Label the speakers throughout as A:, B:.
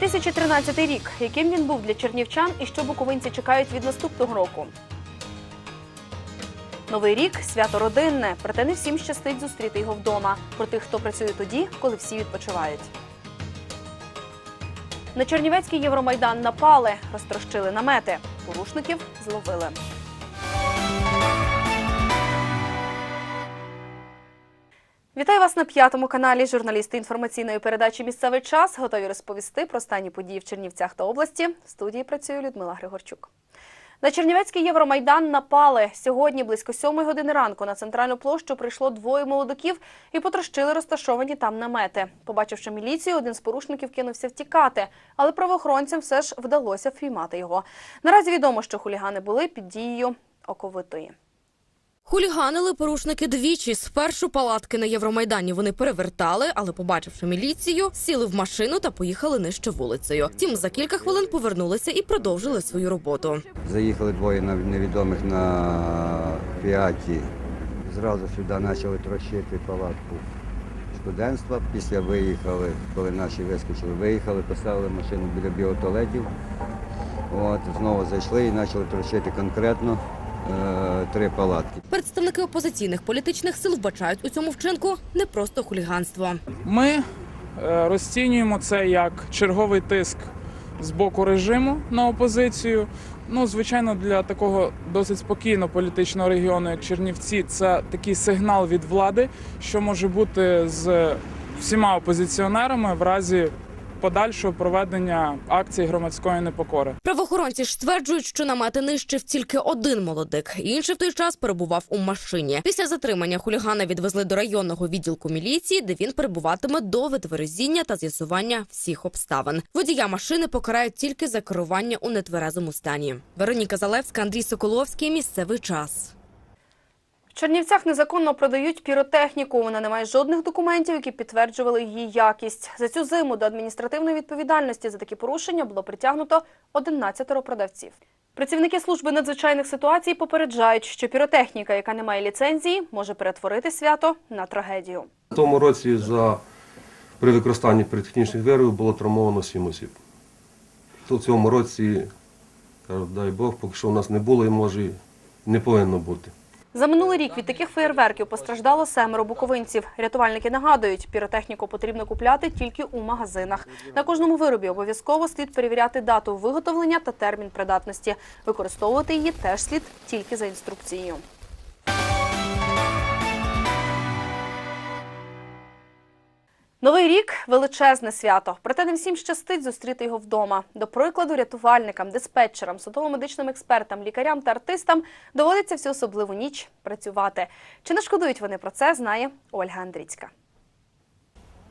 A: 2013 рік. Яким він був для чернівчан і що буковинці чекають від наступного року? Новий рік свято родинне, проте не всім щастить зустріти його вдома. Про тих, хто працює тоді, коли всі відпочивають. На Чернівецький Євромайдан напали, розтрощили намети. Порушників зловили. Вітаю вас на п'ятому каналі. Журналісти інформаційної передачі Місцевий час готові розповісти про останні події в Чернівцях та області. В студії працює Людмила Григорчук. На Чернівецький Євромайдан напали. Сьогодні близько сьомої години ранку на центральну площу прийшло двоє молодиків і потрощили розташовані там намети. Побачивши міліцію, один з порушників кинувся втікати, але правоохоронцям все ж вдалося впіймати його. Наразі відомо, що хулігани були під дією оковитої.
B: Хуліганили порушники двічі. Спершу палатки на Євромайдані вони перевертали, але, побачивши міліцію, сіли в машину та поїхали нижче вулицею. Втім, за кілька хвилин повернулися і продовжили свою роботу.
C: Заїхали двоє невідомих на п'яті. Зразу сюди почали трощити палатку студентства. Після виїхали, коли наші вискочили, виїхали, поставили машину біля біотуалетів. От, знову зайшли і почали трощити конкретно три палатки.
B: Представники опозиційних політичних сил вбачають у цьому вчинку не просто хуліганство.
D: Ми е, розцінюємо це як черговий тиск з боку режиму на опозицію. Ну, звичайно, для такого досить спокійно політичного регіону, як Чернівці, це такий сигнал від влади, що може бути з всіма опозиціонерами в разі подальшого проведення акцій громадської непокори.
B: Правоохоронці ж стверджують, що намети нищив тільки один молодик. Інший в той час перебував у машині. Після затримання хулігана відвезли до районного відділку міліції, де він перебуватиме до витверезіння та з'ясування всіх обставин. Водія машини покарають тільки за керування у нетверезому стані. Вероніка Залевська, Андрій Соколовський. Місцевий час.
A: Чернівцях незаконно продають піротехніку. Вона не має жодних документів, які підтверджували її якість. За цю зиму до адміністративної відповідальності за такі порушення було притягнуто 11 продавців. Працівники служби надзвичайних ситуацій попереджають, що піротехніка, яка не має ліцензії, може перетворити свято на трагедію.
E: В тому році за при використанні піротехнічних виробів було травмовано 7 осіб. То цьому році, дай Бог, поки що у нас не було і може не повинно бути.
A: За минулий рік від таких феєрверків постраждало семеро буковинців. Рятувальники нагадують, піротехніку потрібно купляти тільки у магазинах. На кожному виробі обов'язково слід перевіряти дату виготовлення та термін придатності. Використовувати її теж слід тільки за інструкцією. Новий рік величезне свято. Проте не всім щастить зустріти його вдома. До прикладу, рятувальникам, диспетчерам, судово-медичним експертам, лікарям та артистам доводиться всю особливу ніч працювати. Чи не шкодують вони про це, знає Ольга Андрійська.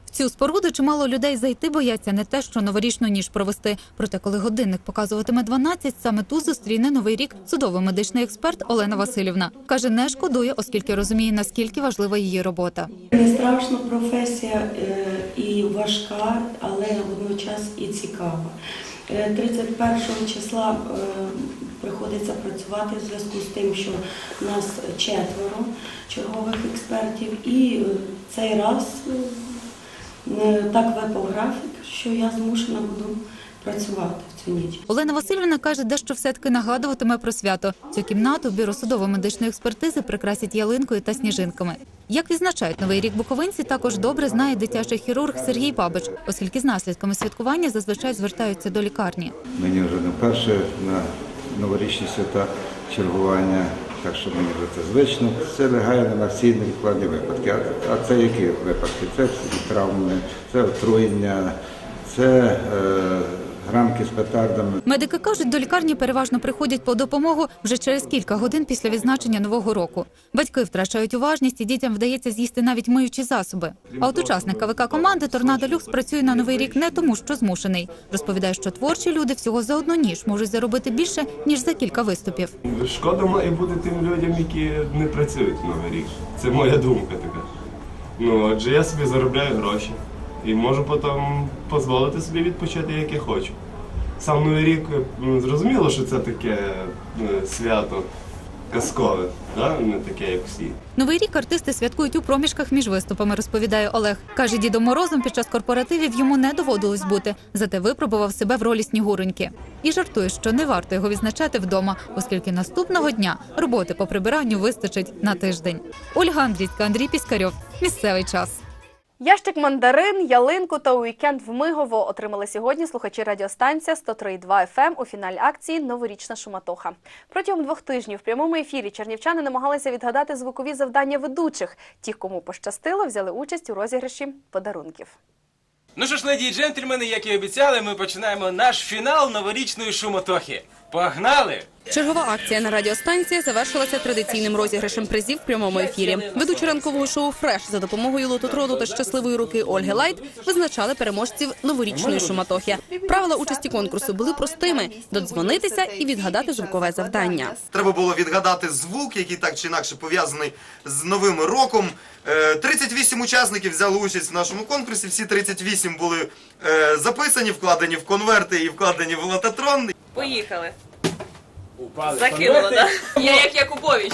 F: В цю споруду чимало людей зайти бояться не те, що новорічну ніж провести. Проте, коли годинник показуватиме 12, саме тут зустріне новий рік судово-медичний експерт Олена Васильівна. Каже, не шкодує, оскільки розуміє, наскільки важлива її робота.
G: Не страшна професія е, і важка, але водночас і цікава. Е, 31 числа е, приходиться працювати в зв'язку з тим, що нас четверо чергових експертів, і е, цей раз е, так випав графік, що я змушена буду працювати в цю ніч.
F: Олена Васильівна каже, дещо все-таки нагадуватиме про свято. Цю кімнату бюро судово-медичної експертизи прикрасять ялинкою та сніжинками. Як відзначають новий рік буковинці, також добре знає дитячий хірург Сергій Бабич, оскільки з наслідками святкування зазвичай звертаються до лікарні.
H: Мені вже не перше на новорічні свята чергування, так що мені вже це звично. Це лягає на всі невідкладні випадки. А, це які випадки? Це травми, це отруєння, це е, грамки з петардами.
F: Медики кажуть, до лікарні переважно приходять по допомогу вже через кілька годин після відзначення нового року. Батьки втрачають уважність і дітям вдається з'їсти навіть миючі засоби. А от учасник КВК команди Торнадо Люкс працює на новий рік не тому, що змушений. Розповідає, що творчі люди всього за одну ніж можуть заробити більше ніж за кілька виступів.
I: Шкода має бути тим людям, які не працюють в новий рік. Це моя думка така. Ну, адже я собі заробляю гроші і можу потім дозволити собі відпочити, як я хочу. Сам новий рік ну, зрозуміло, що це таке е, свято. казкове, да? не таке, як всі.
F: Новий рік артисти святкують у проміжках між виступами, розповідає Олег. Каже, Дідом Морозом під час корпоративів йому не доводилось бути, зате випробував себе в ролі снігуроньки. І жартує, що не варто його відзначати вдома, оскільки наступного дня роботи по прибиранню вистачить на тиждень. Ольга Андрійська, Андрій Піскарьов. Місцевий час.
A: Ящик мандарин, ялинку та уікенд в Мигово отримали сьогодні слухачі радіостанція 103.2 FM у фіналі акції Новорічна шуматоха. Протягом двох тижнів в прямому ефірі чернівчани намагалися відгадати звукові завдання ведучих. Ті, кому пощастило, взяли участь у розіграші подарунків.
J: Ну що ж, леді і джентльмени, як і обіцяли, ми починаємо наш фінал новорічної шумотохи. Погнали!
B: Чергова акція на радіостанції завершилася традиційним розіграшем призів в прямому ефірі. Ведучі ранкового шоу Фреш за допомогою лототроду та щасливої руки Ольги Лайт визначали переможців новорічної шуматохи. Правила участі конкурсу були простими: додзвонитися і відгадати звукове завдання.
K: Треба було відгадати звук, який так чи інакше пов'язаний з новим роком. Е, 38 учасників взяли участь в нашому конкурсі. Всі 38 були е, записані, вкладені в конверти і вкладені в лототрон.
L: Поїхали. Закинула, да? Я як Якубович.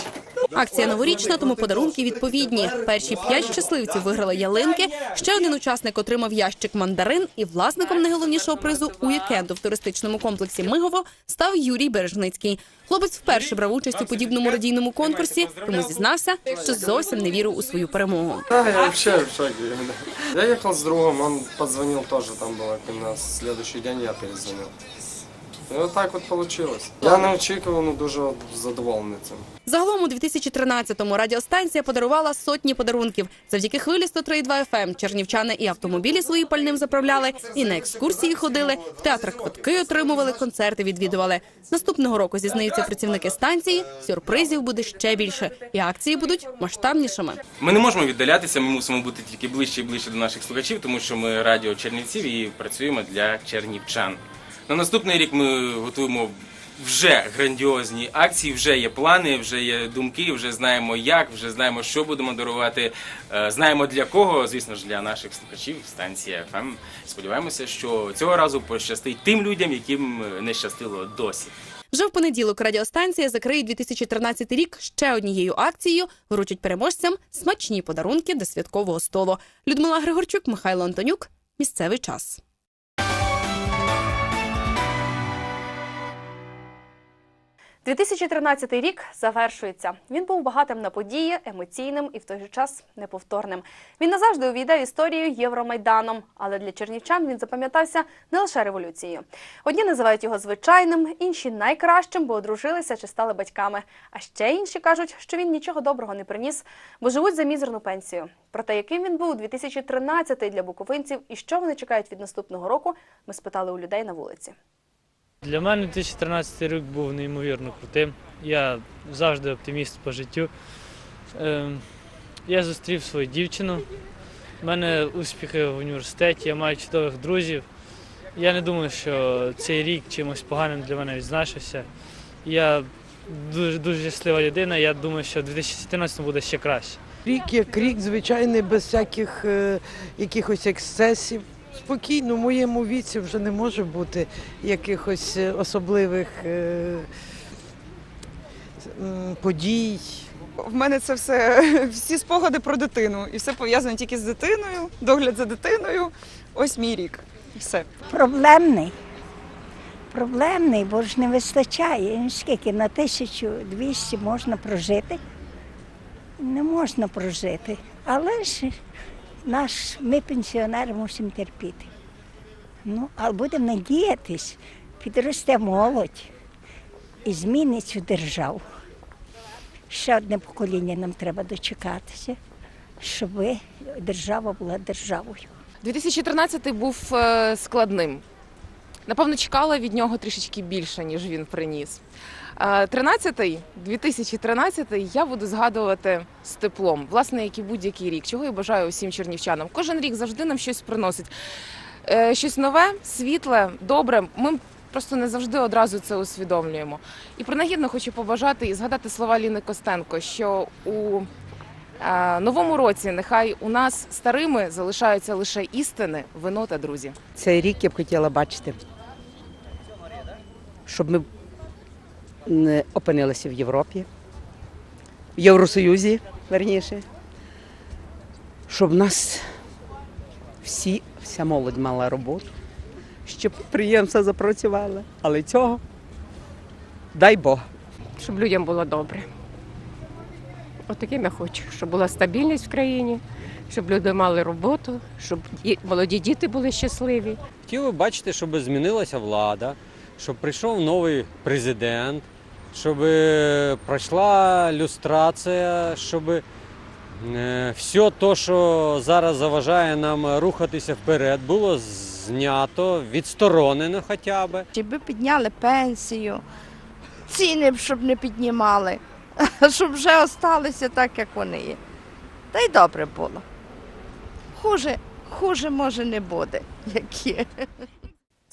B: Акція новорічна, тому подарунки відповідні. Перші п'ять щасливців виграли ялинки. Ще один учасник отримав ящик мандарин. І власником найголовнішого призу уікенду в туристичному комплексі Мигово став Юрій Бережницький. Хлопець вперше брав участь у подібному радійному конкурсі, тому зізнався, що зовсім не вірив у свою перемогу.
M: Я вообще в шоке. Я ехал с другом, он позвонил тоже, там было на следующий день я перезвонил. І от от получилось. Я не очікував, ну дуже задоволений цим.
B: Загалом у 2013-му радіостанція подарувала сотні подарунків. Завдяки хвилі 103.2 FM чернівчани і автомобілі свої пальним заправляли, і на екскурсії ходили, в театрах квитки отримували, концерти відвідували. Наступного року зізнаються працівники станції. Сюрпризів буде ще більше, і акції будуть масштабнішими.
J: Ми не можемо віддалятися, ми мусимо бути тільки ближче і ближче до наших слухачів, тому що ми радіо Чернівців і працюємо для чернівчан. На наступний рік ми готуємо вже грандіозні акції, вже є плани, вже є думки, вже знаємо як, вже знаємо, що будемо дарувати. Е, Знаємо для кого, звісно ж, для наших слухачів. Станція ФМ. Сподіваємося, що цього разу пощастить тим людям, яким не щастило досі.
B: Вже в понеділок радіостанція закриє 2013 рік ще однією акцією. Вручить переможцям смачні подарунки до святкового столу. Людмила Григорчук, Михайло Антонюк. Місцевий час.
A: – 2013 рік завершується. Він був багатим на події, емоційним і в той же час неповторним. Він назавжди увійде в історію Євромайданом, але для чернівчан він запам'ятався не лише революцією. Одні називають його звичайним, інші найкращим, бо одружилися чи стали батьками. А ще інші кажуть, що він нічого доброго не приніс, бо живуть за мізерну пенсію. Про те, яким він був 2013 для буковинців і що вони чекають від наступного року, ми спитали у людей на вулиці.
N: Для мене 2013 рік був неймовірно крутим. Я завжди оптиміст по життю. Ем, Я зустрів свою дівчину. У мене успіхи в університеті, я маю чудових друзів. Я не думаю, що цей рік чимось поганим для мене відзначився. Я дуже дуже щаслива людина. Я думаю, що в 2014 буде ще краще.
O: Рік як рік, звичайний, без всяких е, якихось ексцесів. Спокійно, в моєму віці вже не може бути якихось е, особливих е, подій.
P: В мене це все всі спогади про дитину, і все пов'язано тільки з дитиною, догляд за дитиною. Ось мій рік. І все.
Q: Проблемний. Проблемний, бо ж не вистачає. Скільки на 1200 можна прожити? Не можна прожити. Але ж наш, ми пенсіонери мусимо терпіти. Ну, але будемо надіятись, підросте молодь і змінить цю державу. Ще одне покоління нам треба дочекатися, щоб держава була державою.
R: 2013 був е, складним. Напевно, чекала від нього трішечки більше, ніж він приніс. Е, 13-й, 2013-й я буду згадувати з теплом, власне, як і будь-який рік, чого я бажаю усім чернівчанам. Кожен рік завжди нам щось приносить. Е, Щось нове, світле, добре. Ми просто не завжди одразу це усвідомлюємо. І принагідно хочу побажати і згадати слова Ліни Костенко, що у е, новому році нехай у нас старими залишаються лише істини, вино та друзі.
S: Цей рік я б хотіла бачити, щоб ми опинилися в Європі, в Євросоюзі, верніше, щоб нас всі, вся молодь мала роботу, щоб підприємства запрацювали. Але цього дай Бог.
T: щоб людям було добре. От таким я хочу, щоб була стабільність в країні, щоб люди мали роботу, щоб і молоді діти були щасливі.
U: Хотів би бачити, щоб змінилася влада, щоб прийшов новий президент, щоб пройшла люстрація, щоб е, все те, що зараз заважає нам рухатися вперед, було знято, відсторонено хоча б.
V: Щоб підняли пенсію, ціни б щоб не піднімали, щоб вже осталися так, як вони є. Та й добре було. Хуже, хуже може не буде, як є.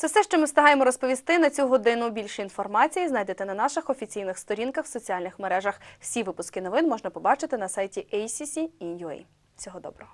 A: Це все, що ми встигаємо розповісти на цю годину. Більше інформації знайдете на наших офіційних сторінках в соціальних мережах. Всі випуски новин можна побачити на сайті ACC.in.ua. Всього доброго.